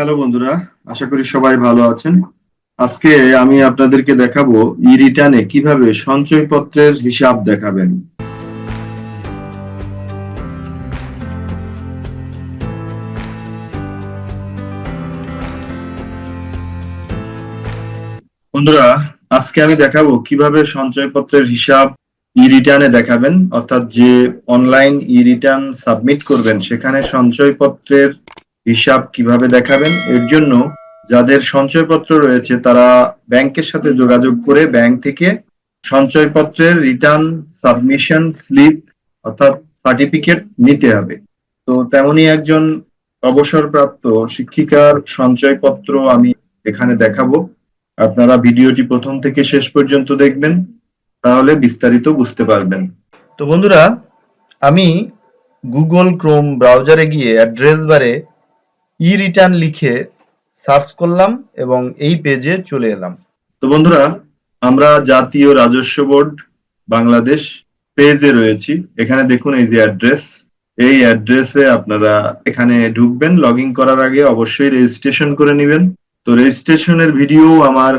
Hello বন্ধুরা, আশা করি সবাই ভালো আছেন। আজকে আমি আপনাদেরকে দেখাবো ই রিটার্নে কীভাবে সঞ্চয়পত্রের হিসাব দেখাবেন। বন্ধুরা, আজকে আমি দেখাবো কীভাবে সঞ্চয়পত্রের হিসাব ই রিটার্নে দেখাবেন, অর্থাৎ যে অনলাইন ই রিটার্ন সাবমিট করবেন, সেখানে সঞ্চয়পত্রের হিসাব কীভাবে দেখাবেন? এর জন্য যাদের সঞ্চয়পত্র রয়েছে, তারা ব্যাংকের সাথে যোগাযোগ করে ব্যাংক থেকে সঞ্চয়পত্রের রিটার্ন, সাবমিশন, স্লিপ অর্থাৎ সার্টিফিকেট নিতে হবে। তো তেমনি একজন অবসরপ্রাপ্ত শিক্ষিকার সঞ্চয়পত্র আমি এখানে দেখাবো। আপনারা ভিডিওটি প্রথম থেকে শেষ পর্যন্ত দেখবেন, তাহলে বিস্তারিত বুঝতে পারবেন। তো বন্ধুরা, আমি গুগল ক্রোম ব্রাউজারে গিয়ে অ্যাড্রেস বারে ই রিটার্ন লিখে সার্চ করলাম এবং এই পেজে চলে এলাম। তো বন্ধুরা, আমরা জাতীয় রাজস্ব বোর্ড বাংলাদেশ পেজে রয়েছি। এখানে দেখুন এই যে অ্যাড্রেস। এই অ্যাড্রেসে আপনারা এখানে ঢুকবেন লগ করার আগে অবশ্যই রেজিস্ট্রেশন করে নেবেন। তো রেজিস্ট্রেশনের ভিডিও আমার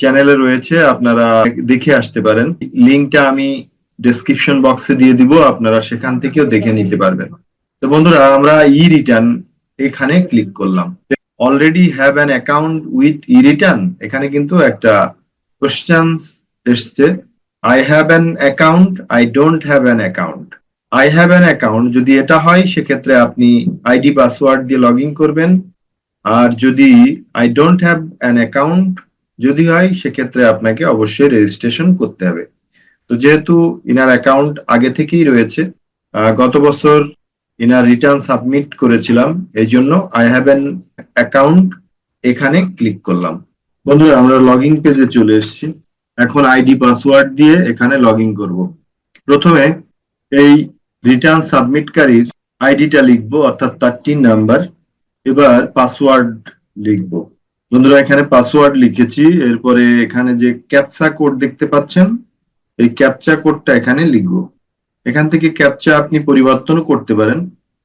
চ্যানেলে রয়েছে, আপনারা দেখে আসতে পারেন। লিঙ্কটা আমি ডেসক্রিপশন বক্সে দিয়ে দিব, আপনারা সেখান থেকেও দেখে নিতে পারবেন। তো বন্ধুরা, আমরা ই রিটার্ন এখানে ক্লিক করলাম। Already have an account with e return এখানে কিন্তু একটা কোশ্চেন্স এসছে। I have an account I don't have an account I have an account যদি এটা হয়, সেক্ষেত্রে আপনি আইডি পাসওয়ার্ড দিয়ে লগ ইন করবেন। আর যদি I don't have an account যদি হয়, সেক্ষেত্রে আপনাকে অবশ্যই রেজিস্ট্রেশন করতে হবে। তো যেহেতু ইনার অ্যাকাউন্ট আগে থেকেই রয়েছে গত বছর ইনার রিটার্ন সাবমিট করেছিলাম, এই জন্য আই হ্যাভ অ্যান অ্যাকাউন্ট এখানে ক্লিক করলাম। বন্ধুরা, আমরা লগ ইন পেজে চলে এসেছি। এখন আইডি পাসওয়ার্ড দিয়ে এখানে লগ ইন করব। প্রথমে এই রিটার্ন সাবমিটকারীর আইডিটা লিখব, অর্থাৎ তারটিন নাম্বার। এবার পাসওয়ার্ড লিখব। বন্ধুরা, এখানে পাসওয়ার্ড লিখেছি। এরপরে এখানে যে ক্যাপচা কোড দেখতে পাচ্ছেন, এই ক্যাপচা কোডটা এখানে লিখব। এখান থেকে ক্যাপচা আপনি পরিবর্তন করতে পারেন।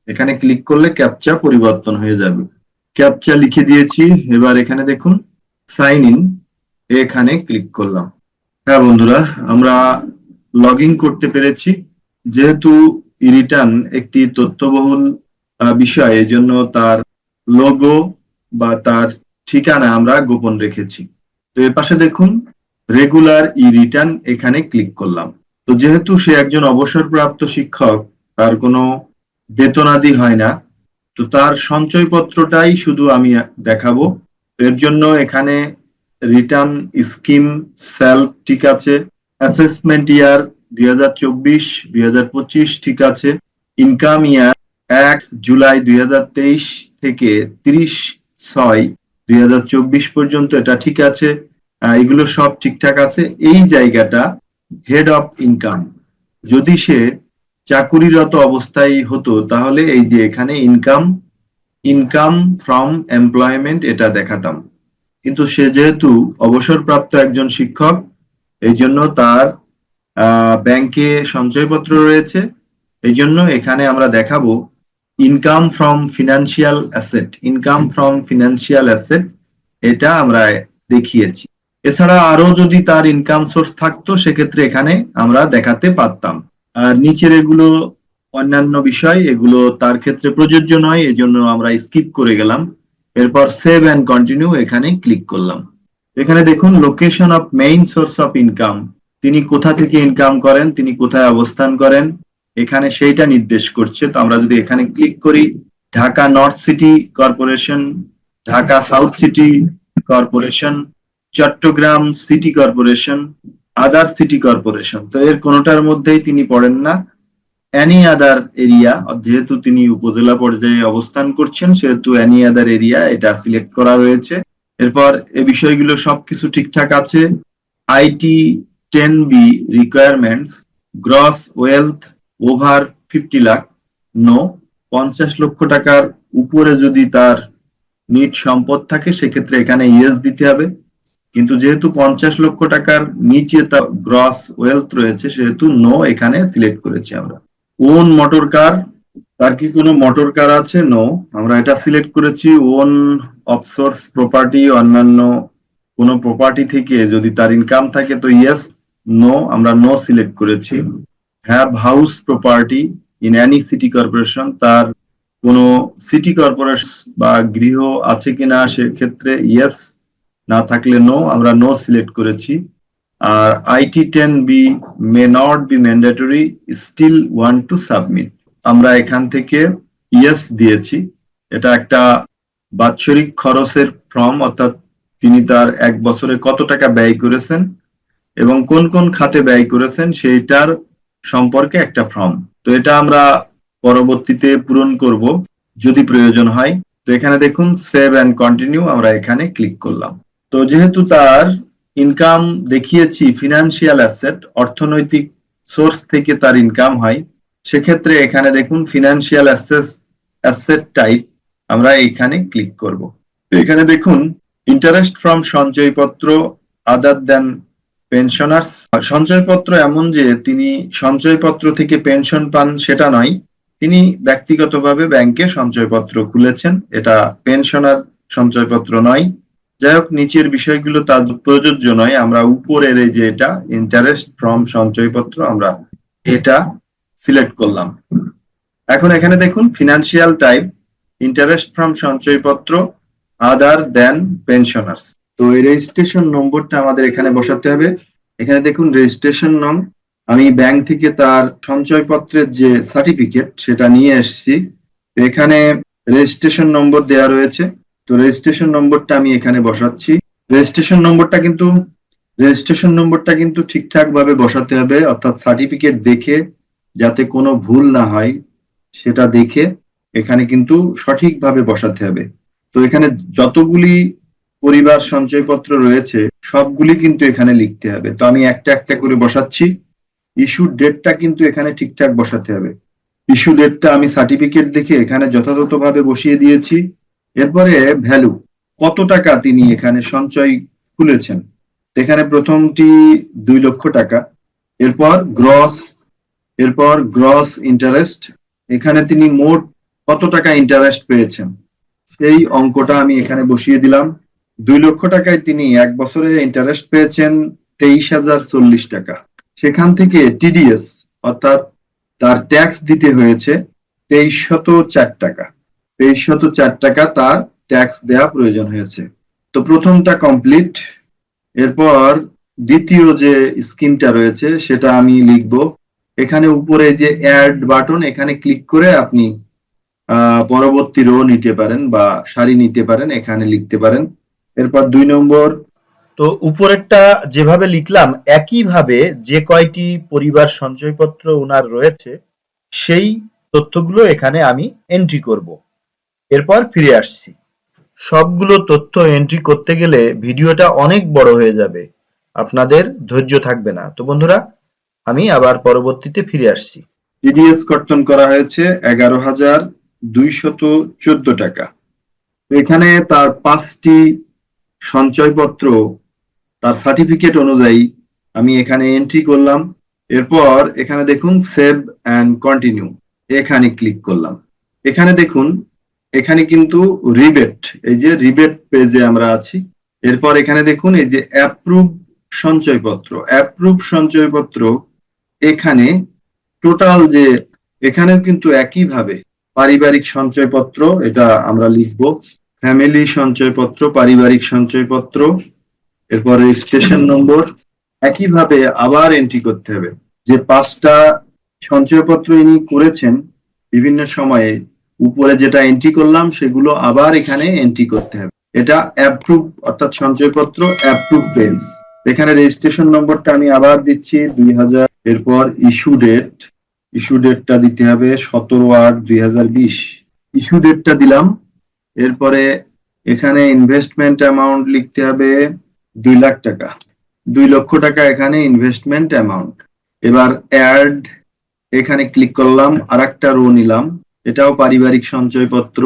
এখানে ক্লিক করলে ক্যাপচা পরিবর্তন হয়ে যাবে। ক্যাপচা লিখে দিয়েছি, এবার এখানে দেখুন সাইন ইন এখানে ক্লিক করলাম। হ্যাঁ বন্ধুরা, আমরা লগ করতে পেরেছি। যেহেতু রিটার্ন একটি তথ্যবহুল বিষয় এই জন্য তার লোগো বা তার ঠিকানা আমরা গোপন রেখেছি। তো এর পাশে দেখুন রেগুলার ই রিটার্ন এখানে ক্লিক করলাম। তো যেহেতু সে একজন অবসরপ্রাপ্ত শিক্ষক, তার কোনো বেতনাদি হয় না। তো তার সঞ্চয়পত্রটাই শুধু আমি দেখাবো। এর জন্য এখানে রিটার্ন স্কিম সেলফ ঠিক আছে। অ্যাসেসমেন্ট ইয়ার দুই হাজার চব্বিশ, দুই হাজার পঁচিশ ঠিক আছে। ইনকাম ইয়ার এক জুলাই দুই হাজার তেইশ থেকে তিরিশ ছয় দুই হাজার চব্বিশ পর্যন্ত এটা ঠিক আছে। এগুলো সব ঠিকঠাক আছে। এই জায়গাটা হেড অফ ইনকাম যদি সে চাকুরিরত অবস্থায় হতো, তাহলে এই যে এখানে ইনকাম ইনকাম ফ্রম এমপ্লয়মেন্ট এটা দেখাতাম। কিন্তু সে যেহেতু অবসরপ্রাপ্ত একজন শিক্ষক এই জন্য তার ব্যাংকে সঞ্চয়পত্র রয়েছে। এই জন্য এখানে আমরা দেখাবো income from financial asset income from financial asset এটা আমরা দেখিয়েছি। এছাড়া আরও যদি তার ইনকাম সোর্স থাকতো, সেক্ষেত্রে এখানে আমরা দেখাতে পারতাম। আর নিচের এগুলো অন্যান্য বিষয়, এগুলো তার ক্ষেত্রে প্রযোজ্য নয়, এজন্য আমরা স্কিপ করে গেলাম। এরপর সেভ অ্যান্ড কন্টিনিউ এখানে ক্লিক করলাম। এখানে দেখুন location of main source of income তিনি কোথা থেকে ইনকাম করেন, তিনি কোথায় অবস্থান করেন, এখানে সেইটা নির্দেশ করছে। তো আমরা যদি এখানে ক্লিক করি, Dhaka north city corporation Dhaka south city corporation Chattogram city corporation, other city corporation. তো এর কোনোটার মধ্যেই তিনি পড়েন না। অ্যানি আদার এরিয়া, যেহেতু তিনি উপজেলা পর্যায়ে অবস্থান করছেন, সেহেতু অ্যানি আদার এরিয়া এটা সিলেক্ট করা রয়েছে এরপর এ বিষয়গুলো সবকিছু ঠিকঠাক আছে। IT ten B requirements gross wealth over fifty lakh no পঞ্চাশ লক্ষ টাকার উপরে যদি তার নিট সম্পদ থাকে, সেক্ষেত্রে এখানে ইয়েস দিতে হবে। কিন্তু যেহেতু পঞ্চাশ লক্ষ টাকার নিচে তা গ্রস ওয়েলথ রয়েছে, সেহেতু নো এখানে সিলেক্ট করেছি আমরা। ওন মোটর কার তার কি কোনো মোটর কার আছে? নো আমরা এটা সিলেক্ট করেছি ওন অফসোর্স প্রপার্টি অন্যান্য কোনো প্রপার্টি থেকে। যদি তার ইনকাম থাকে তো ইয়েস নো আমরা নো সিলেক্ট করেছি। Have house property in any city corporation তার কোনো সিটি কর্পোরেশন বা গৃহ আছে কিনা, সেক্ষেত্রে ইয়েস না থাকলে নো আমরা নো সিলেক্ট করেছি। আর IT ten B may not be mandatory still want to submit আমরা এখান থেকে ইয়েস দিয়েছি। এটা একটা বাৎসরিক খরচের ফর্ম অর্থাৎ তিনি তার এক বছরে কত টাকা ব্যয় করেছেন এবং কোন কোন খাতে ব্যয় করেছেন, সেইটার সম্পর্কে একটা ফর্ম তো এটা আমরা পরবর্তীতে পূরণ করব, যদি প্রয়োজন হয়। তো এখানে দেখুন সেভ অ্যান্ড কন্টিনিউ আমরা এখানে ক্লিক করলাম। তো যেহেতু তার ইনকাম দেখিয়েছি ফিনান্সিয়াল অ্যাসেট অর্থনৈতিক সোর্স থেকে তার ইনকাম হয়, সেক্ষেত্রে এখানে দেখুন ফিনান্সিয়াল অ্যাসেস অ্যাসেট টাইপ আমরা এখানে ক্লিক করব। এখানে দেখুন ইন্টারেস্ট ফ্রম সঞ্চয়পত্র আদার দেন পেনশনার্স সঞ্চয়পত্র এমন যে তিনি সঞ্চয়পত্র থেকে পেনশন পান সেটা নয়, তিনি ব্যক্তিগতভাবে ব্যাংকে সঞ্চয়পত্র খুলেছেন, এটা পেনশনার সঞ্চয়পত্র নয় যাই হোক নিচের বিষয়গুলো তার প্রযোজ্য নয়। আমরা উপরের এই যে এটা ইন্টারেস্ট ফ্রম সঞ্চয়পত্র, আমরা এটা সিলেক্ট করলাম। এখন এখানে দেখুন ফিনান্সিয়াল টাইপ ইন্টারেস্ট ফ্রম সঞ্চয়পত্র আদার দেন পেনশনার্স তো এই রেজিস্ট্রেশন নম্বরটা আমাদের এখানে বসাতে হবে। এখানে দেখুন রেজিস্ট্রেশন নং আমি ব্যাংক থেকে তার সঞ্চয়পত্রের যে সার্টিফিকেট সেটা নিয়ে এসেছি। এখানে রেজিস্ট্রেশন নম্বর দেয়া রয়েছে। তো রেজিস্ট্রেশন নম্বরটা আমি এখানে বসাচ্ছি। রেজিস্ট্রেশন নম্বরটা কিন্তু রেজিস্ট্রেশন নম্বরটা কিন্তু ঠিকঠাক ভাবে বসাতে হবে, অর্থাৎ সার্টিফিকেট দেখে যাতে কোনো ভুল না হয়, সেটা দেখে এখানে কিন্তু সঠিকভাবে বসাতে হবে। তো এখানে যতগুলি পরিবার সঞ্চয়পত্র রয়েছে, সবগুলি কিন্তু এখানে লিখতে হবে। তো আমি একটা একটা করে বসাচ্ছি। ইস্যু ডেটটা কিন্তু এখানে ঠিকঠাক বসাতে হবে। ইস্যু ডেটটা আমি সার্টিফিকেট দেখে এখানে যথাযথভাবে বসিয়ে দিয়েছি। এরপরে ভ্যালু, কত টাকা তিনি এখানে সঞ্চয় খুলেছেন? এখানে প্রথমটি দুই লক্ষ টাকা, এরপর গ্রস এরপর গ্রস ইন্টারেস্ট এখানে তিনি মোট কত টাকা ইন্টারেস্ট পেয়েছেন? সেই অঙ্কটা আমি এখানে বসিয়ে দিলাম। দুই লক্ষ টাকায় তিনি এক বছরে ইন্টারেস্ট পেয়েছেন তেইশ হাজার চল্লিশ টাকা। সেখান থেকে টিডিএস অর্থাৎ তার ট্যাক্স দিতে হয়েছে তেইশ শত চার টাকা। তেইশ শত চার টাকা তার ট্যাক্স দেওয়া প্রয়োজন হয়েছে। তো প্রথমটা কমপ্লিট এরপর দ্বিতীয় যে স্কিমটা রয়েছে, সেটা আমি লিখব। এখানে উপরে যে অ্যাড বাটন এখানে ক্লিক করে আপনি পরবর্তী রো নিতে পারেন বা সারি নিতে পারেন, এখানে লিখতে পারেন। এরপর দুই নম্বর। তো উপরেরটা যেভাবে লিখলাম, একইভাবে যে কয়টি পরিবার সঞ্চয়পত্র ওনার রয়েছে, সেই তথ্যগুলো এখানে আমি এন্ট্রি করব। এরপর ফিরে আসছি। সবগুলো তথ্য এন্ট্রি করতে গেলে ভিডিওটা অনেক বড় হয়ে যাবে। আপনাদের ধৈর্য থাকবে না। তো বন্ধুরা, আমি আবার পরবর্তীতে ফিরে আসছি। টিডিএস কর্তন করা হয়েছে এগারো হাজার দুইশত চোদ্দ টাকা। এখানে তার পাঁচটি সঞ্চয়পত্র, তার সার্টিফিকেট অনুযায়ী আমি এখানে এন্ট্রি করলাম। এরপর এখানে দেখুন সেভ অ্যান্ড কন্টিনিউ এখানে ক্লিক করলাম। এখানে দেখুন এখানে কিন্তু রিবেট, এই যে রিবেট পেজে আমরা আছি। এরপর এখানে দেখুন, এই যে অ্যাপ্রুভ সঞ্চয়পত্র। অ্যাপ্রুভ সঞ্চয়পত্র এখানে টোটাল যে, এখানেও কিন্তু একইভাবে পারিবারিক সঞ্চয়পত্র, এটা আমরা লিখব। ফ্যামিলি সঞ্চয়পত্র, পারিবারিক সঞ্চয়পত্র, এরপর রেজিস্ট্রেশন নম্বর, একইভাবে আবার এন্ট্রি করতে হবে। যে পাঁচটা সঞ্চয়পত্র ইনি করেছেন বিভিন্ন সময়ে উপরে যেটা এন্ট্রি করলাম, সেগুলো আবার এখানে এন্ট্রি করতে হবে। এটা অ্যাপ্রুভ অর্থাৎ সঞ্চয়পত্র অ্যাপ্রুভ পেজ এখানে রেজিস্ট্রেশন নম্বরটা আমি আবার দিচ্ছি, দুই হাজার, এরপর ইস্যু ডেট ইস্যু ডেটটা দিতে হবে সতেরো আট দুই হাজার বিশ। ইস্যু ডেটটা দিলাম। এরপরে এখানে ইনভেস্টমেন্ট অ্যামাউন্ট লিখতে হবে দুই লাখ টাকা। দুই লক্ষ টাকা এখানে ইনভেস্টমেন্ট অ্যামাউন্ট এবার অ্যাড এখানে ক্লিক করলাম আর রো নিলাম। এটাও পারিবারিক সঞ্চয়পত্র।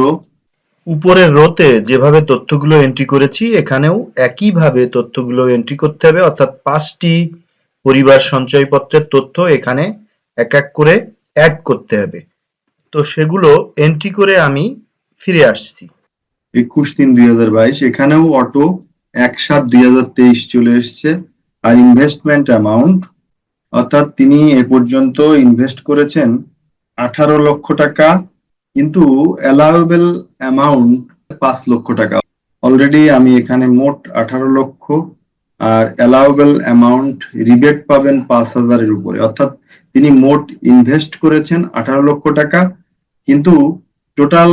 উপরের রোতে যেভাবে তথ্যগুলো এন্ট্রি করেছি এখানেও একইভাবে তথ্যগুলো এন্ট্রি করতে হবে। অর্থাৎ পাঁচটি পরিবার সঞ্চয়পত্রের তথ্য এখানে এক এক করে অ্যাড করতে হবে। তো সেগুলো এন্ট্রি করে আমি ফিরে আসছি। একুশ তিন দুই হাজার বাইশ এখানেও অটো এক সাত দুই হাজার তেইশ চলে এসছে। আর ইনভেস্টমেন্ট অ্যামাউন্ট অর্থাৎ তিনি এ পর্যন্ত ইনভেস্ট করেছেন আঠারো লক্ষ টাকা, কিন্তু অ্যালাউয়েবল অ্যামাউন্ট পাঁচ লক্ষ টাকা। অলরেডি আমি এখানে মোট আঠারো লক্ষ, আর অ্যালাউবেল অ্যামাউন্ট রিবেট পাবেন পাঁচ হাজারের উপরে। অর্থাৎ তিনি মোট ইনভেস্ট করেছেন আঠারো লক্ষ টাকা, কিন্তু total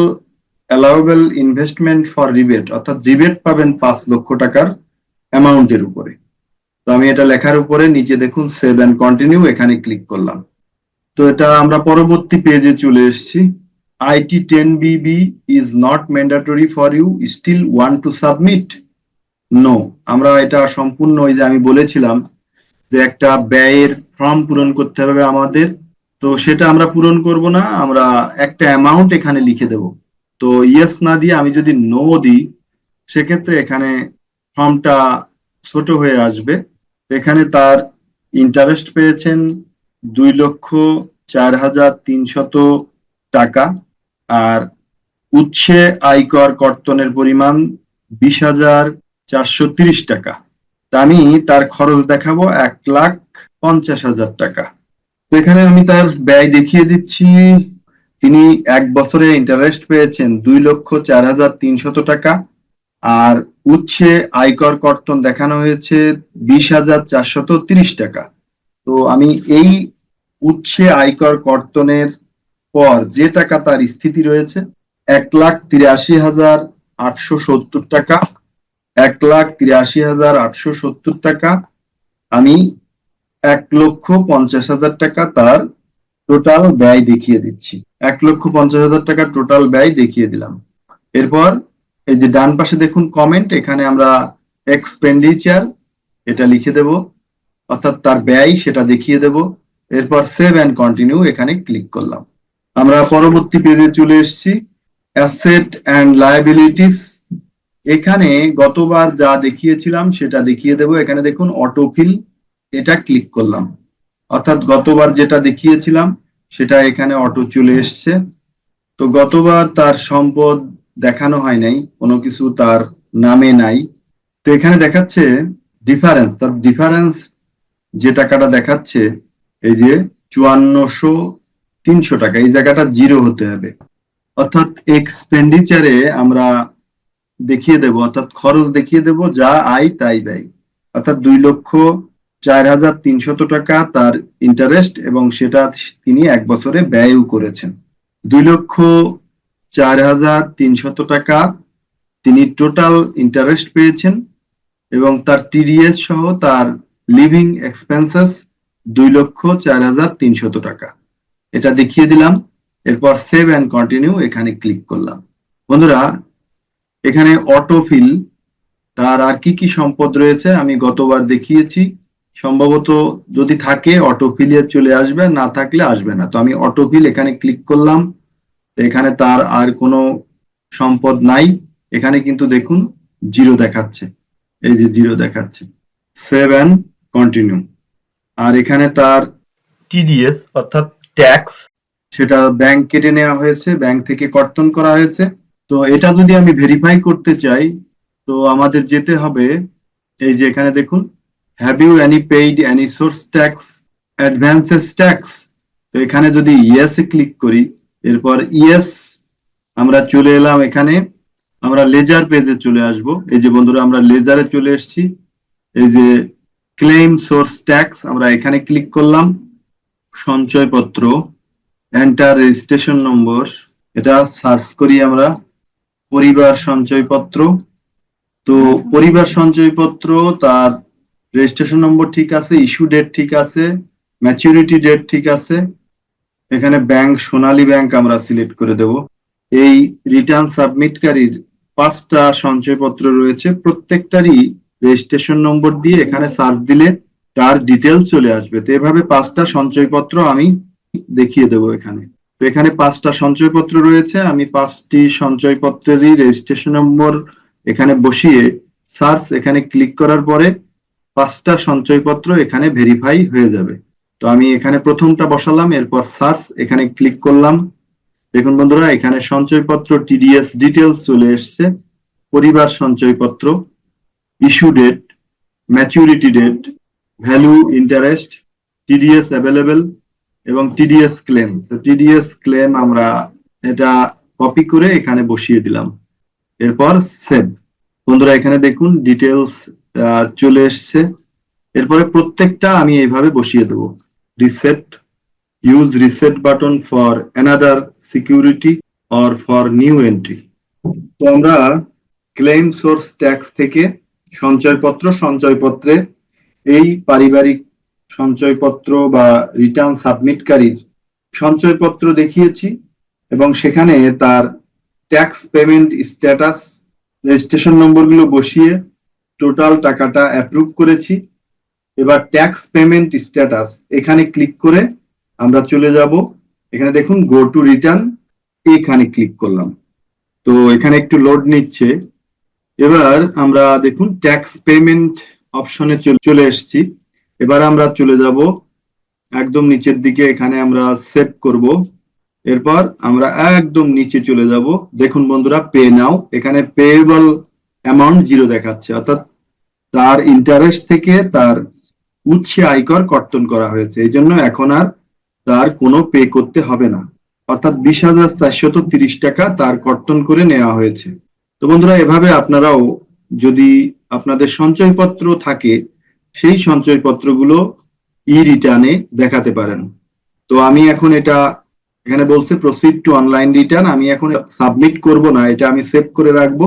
allowable investment for rebate অর্থাৎ রিবেট পাবেন পাঁচ লক্ষ টাকার অ্যামাউন্টের উপরে। তো আমি এটা লেখার উপরে, নিচে দেখুন সেভ অ্যান্ড কন্টিনিউ এখানে ক্লিক করলাম। তো এটা আমরা পরবর্তী পেজে চলে এসেছি। IT ten BB is not mandatory for you still want to submit no আমরা এটা সম্পূর্ণ ওই যে আমি বলেছিলাম যে একটা ব্যয়ের ফর্ম পূরণ করতে হবে আমাদের। তো সেটা আমরা পূরণ করব না, আমরা একটা অ্যামাউন্ট এখানে লিখে দেব। তো ইয়েস না দিয়ে আমি যদি নো দিই, সেক্ষেত্রে এখানে ফর্মটা ছোট হয়ে আসবে। এখানে তার ইন্টারেস্ট পেয়েছেন দুই লক্ষ চার হাজার তিনশত টাকা আর উচ্ছে আয়কর কর্তনের পরিমাণ বিশ হাজার চারশো তিরিশ টাকা। আমি তার খরচ দেখাবো এক লাখ পঞ্চাশ হাজার টাকা। এখানে আমি তার ব্যয় দেখিয়ে দিচ্ছি। তিনি এক বছরে ইন্টারেস্ট পেয়েছেন দুই লক্ষ চার হাজার তিনশত টাকা আর উচ্ছে আয়কর কর্তন দেখানো হয়েছে বিশ হাজার চারশত তিরিশ টাকা। তো আমি এই উচ্ছে আয়কর কর্তনের পর যে টাকা তার স্থিতি রয়েছে, এক লাখ তিরাশি হাজার আটশো সত্তর টাকা। এক লাখ তিরাশি হাজার আটশো সত্তর টাকা। আমি এক লক্ষ পঞ্চাশ হাজার টাকা তার টোটাল ব্যয় দেখিয়ে দিচ্ছি। এক লক্ষ পঞ্চাশ হাজার টাকা টোটাল ব্যয় দেখিয়ে দিলাম। এরপর এই যে ডান পাশে দেখুন কমেন্ট এখানে আমরা এক্সপেন্ডিচার এটা লিখে দেব। অর্থাৎ তার ব্যয় সেটা দেখিয়ে দেব। এরপর সেভ অ্যান্ড কন্টিনিউ এখানে ক্লিক করলাম। আমরা পরবর্তী পেজে চলে এসেছি। অ্যাসেট অ্যান্ড লায়াবিলিটিস এখানে গতবার যা দেখিয়েছিলাম সেটা দেখিয়ে দেব। এখানে দেখুন অটোফিল এটা ক্লিক করলাম। অর্থাৎ গতবার যেটা দেখিয়েছিলাম, সেটা এখানে অটো চলে এসছে। তো গতবার তার সম্পদ দেখানো হয় নাই, কোনো কিছু তার নামে নাই। তো এখানে দেখাচ্ছে ডিফারেন্স তার ডিফারেন্স যে টাকাটা দেখাচ্ছে এই যে চুয়ান্নশো তিনশো টাকা, এই জায়গাটা জিরো হতে হবে। অর্থাৎ এক্সপেন্ডিচারে আমরা দেখিয়ে দেব, অর্থাৎ খরচ দেখিয়ে দেব, যা আয় তাই ব্যয়। অর্থাৎ দুই লক্ষ চার হাজার তিনশত টাকা তার ইন্টারেস্ট এবং সেটা তিনি এক বছরে ব্যয়ও করেছেন। দুই লক্ষ চার হাজার তিনশত টাকা তিনি টোটাল ইন্টারেস্ট পেয়েছেন এবং তার টিডিএস সহ তার লিভিং এক্সপেন্সেস দুই লক্ষ চার হাজার তিনশত টাকা। এটা দেখিয়ে দিলাম, এরপর সেভ অ্যান্ড কন্টিনিউ এখানে ক্লিক করলাম। বন্ধুরা, এখানে অটোফিল তার আর কি কি সম্পদ রয়েছে আমি গতবার দেখিয়েছি। সম্ভবত যদি থাকে অটোফিলে চলে আসবে, না থাকলে আসবে না। তো আমি অটোফিল এখানে ক্লিক করলাম। এখানে তার আর কোনো সম্পদ নাই। এখানে কিন্তু দেখুন জিরো দেখাচ্ছে। এই যে জিরো দেখাচ্ছে। সেভ অ্যান্ড কন্টিনিউ আর এখানে তার টিডিএস অর্থাৎ ট্যাক্স সেটা ব্যাংক কেটে নেওয়া হয়েছে ব্যাংক থেকে কর্তন করা হয়েছে। তো এটা যদি আমি ভেরিফাই করতে চাই তো আমাদের যেতে হবে এই যে এখানে দেখুন have you any paid any source tax advances tax তো এখানে যদি ইয়েস এ ক্লিক করি এরপর ইয়েস আমরা চলে এলাম এখানে আমরা লেজার পেজে চলে আসব। এই যে বন্ধুরা আমরা লেজারে চলে এসেছি। এই যে ক্লেম সোর্স ট্যাক্স আমরা এখানে ক্লিক করলাম, সঞ্চয়পত্র এন্টার রেজিস্ট্রেশন নম্বর এটা সার্চ করি আমরা, পরিবার সঞ্চয়পত্র, তো পরিবার সঞ্চয়পত্র, তার রেজিস্ট্রেশন নম্বর ঠিক আছে ইস্যু ডেট ঠিক আছে ম্যাচুরিটি ডেট ঠিক আছে, এখানে ব্যাংক সোনালী ব্যাংক আমরা সিলেক্ট করে দেব। এই রিটার্ন সাবমিটকারীর পাঁচটা সঞ্চয়পত্র রয়েছে, প্রত্যেকটারই রেজিস্ট্রেশন নম্বর দিয়ে এখানে সার্চ দিলে তার ডিটেলস চলে আসবে। তো এভাবে পাঁচটা সঞ্চয়পত্র আমি দেখিয়ে দেব এখানে। তো এখানে পাঁচটা সঞ্চয়পত্র রয়েছে। আমি পাঁচটি সঞ্চয়পত্রেরই রেজিস্ট্রেশন নম্বর এখানে বসিয়ে সার্চ এখানে ক্লিক করার পরে পাঁচটা সঞ্চয়পত্র এখানে ভেরিফাই হয়ে যাবে। তো আমি এখানে প্রথমটা বসালাম, এরপর সার্চ এখানে ক্লিক করলাম। দেখুন বন্ধুরা, এখানে সঞ্চয়পত্র টিডিএস ডিটেলস চলে এসছে। পরিবার সঞ্চয়পত্র। Issue date maturity date value interest TDS available এবং টিডিএস ক্লেম তো টিডিএস ক্লেম আমরা এটা কপি করে এখানে বসিয়ে দিলাম। এরপর সেভ বন্ধুরা, এখানে দেখুন ডিটেলস চলে এসছে। এরপরে প্রত্যেকটা আমি এইভাবে বসিয়ে দেবো। Reset use reset button for another security or for new entry তো আমরা ক্লেম সোর্স ট্যাক্স থেকে সঞ্চয়পত্র, সঞ্চয়পত্রে এই পারিবারিক সঞ্চয়পত্র বা রিটার্ন সাবমিটকারীর সঞ্চয়পত্র দেখিয়েছি এবং সেখানে তার ট্যাক্স পেমেন্ট স্ট্যাটাস রেজিস্ট্রেশন নম্বরগুলো বসিয়ে টোটাল টাকাটা অ্যাপ্রুভ করেছি। এবার ট্যাক্স পেমেন্ট স্ট্যাটাস এখানে ক্লিক করে আমরা চলে যাব। এখানে দেখুন গো টু রিটার্ন এখানে ক্লিক করলাম। তো এখানে একটু লোড নিচ্ছে। এবার আমরা দেখুন ট্যাক্স পেমেন্ট অপশনে চলে এসেছি। এবার আমরা চলে যাব একদম নিচের দিকে, এখানে আমরা সেভ করব। এরপর আমরা একদম নিচে চলে যাব। দেখুন বন্ধুরা পে নাও এখানে পেয়েবল অ্যামাউন্ট জিরো দেখাচ্ছে। অর্থাৎ তার ইন্টারেস্ট থেকে তার উচ্ছে আয়কর কর্তন করা হয়েছে। এই জন্য এখন আর তার কোনো পে করতে হবে না। অর্থাৎ বিশ হাজার চারশত তিরিশ টাকা তার কর্তন করে নেওয়া হয়েছে। তো বন্ধুরা, এভাবে আপনারাও যদি আপনাদের সঞ্চয়পত্র থাকে, সেই সঞ্চয়পত্রগুলো ই রিটার্নে দেখাতে পারেন। তো আমি এখন এটা এখানে বলছে প্রসিড টু অনলাইন রিটার্ন আমি এখন সাবমিট করব না, এটা আমি সেভ করে রাখব।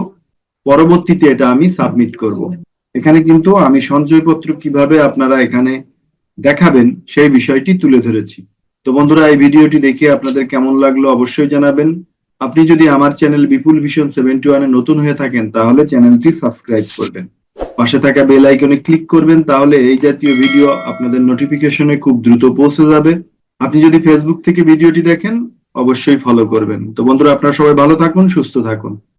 পরবর্তীতে এটা আমি সাবমিট করব। এখানে কিন্তু আমি সঞ্চয়পত্র কীভাবে আপনারা এখানে দেখাবেন, সেই বিষয়টি তুলে ধরেছি। তো বন্ধুরা, এই ভিডিওটি দেখে আপনাদের কেমন লাগল অবশ্যই জানাবেন। আপনি যদি আমার চ্যানেল বিপুল ভিশন সেভেন্টি ওয়ানে নতুন হয়ে থাকেন, তাহলে চ্যানেলটি সাবস্ক্রাইব করবেন। পাশে থাকা বেল আইকনে ক্লিক করবেন, তাহলে এই জাতীয় ভিডিও আপনাদের নোটিফিকেশনে খুব দ্রুত পৌঁছে যাবে। আপনি যদি ফেসবুক থেকে ভিডিওটি দেখেন, অবশ্যই ফলো করবেন। তো বন্ধুরা, আপনারা সবাই ভালো থাকুন, সুস্থ থাকুন।